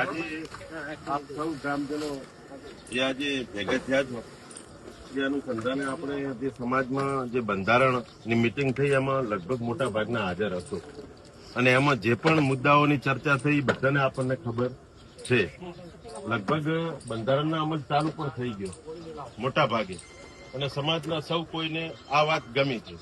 આજે આપ સૌ ગ્રામજનો આજે ભેગા થયા છો જે અનુસંધાને આપણે જે સમાજમાં જે બંધારણની મિટિંગ થઈ, એમાં લગભગ મોટા ભાગના હાજર હશો. અને એમાં જે પણ મુદ્દાઓની ચર્ચા થઈ બધાને આપણને ખબર છે. લગભગ બંધારણના અમલ ચાલુ પણ થઈ ગયો, મોટા ભાગે. અને સમાજના સૌ કોઈને આ વાત ગમી છે.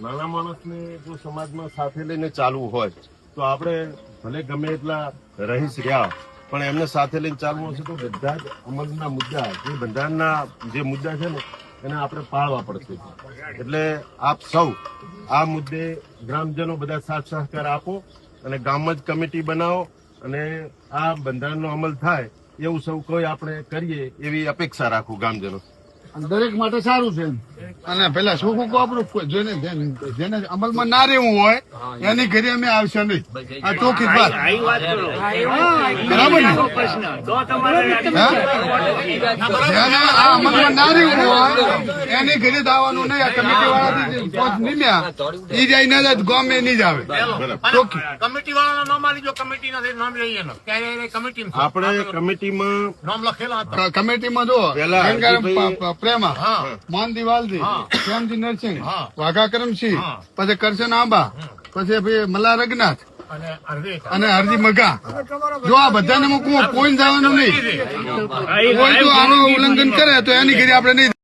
નાના માણસને જો સમાજમાં સાથે લઈને ચાલવું હોય તો આપણે ભલે ગમે એટલા રહીશ રહ્યા, પણ એમને સાથે લઈને ચાલવું હશે તો બધા જ અમલના મુદ્દા, જે બંધારણના જે મુદ્દા છે ને, એને આપણે પાળવા પડશે એટલે આપ સૌ આ મુદ્દે ગ્રામજનો બધા સાથ સહકાર આપો અને ગામમાં જ કમિટી બનાવો અને આ બંધારણનો અમલ થાય એવું સૌ કોઈ આપણે કરીએ એવી અપેક્ષા રાખું ગામજનો દરેક માટે સારું છે. અને પેલા શું શું આપણું જોઈને જેને- જેને અમલમાં ના રહેવું હોય એની ઘરે અમે આવશે નહીં. આ ચોખ્ખી વાત બરાબર જેને આ અમલમાં ના રહેવું હોય એની ઘરે આવવાનું નહીં. આ કમિટી વાળાથી નીમ્યા ઈ જાય ના જાય ગામે નહીં જ આવે. કમિટી વાળાનો નામ આલી જો કમિટી નથી નામ લઈએ કમિટી આપણે કમિટીમાં નામ લખેલા હતા. કમિટીમાં જો પ્રેમા મોહન દિવાલજી હા. શ્યામજી નરસિંહ હા. વાઘા કરમસિંહ પછી કરશન આંબા પછી ભાઈ મલ્લા રઘનાથ અને હરજી મગા જો આ બધાને મૂકવું કોઈ જવાનું નહીં. કોઈ જો આનું ઉલ્લંઘન કરે તો એની ઘરે આપણે નહીં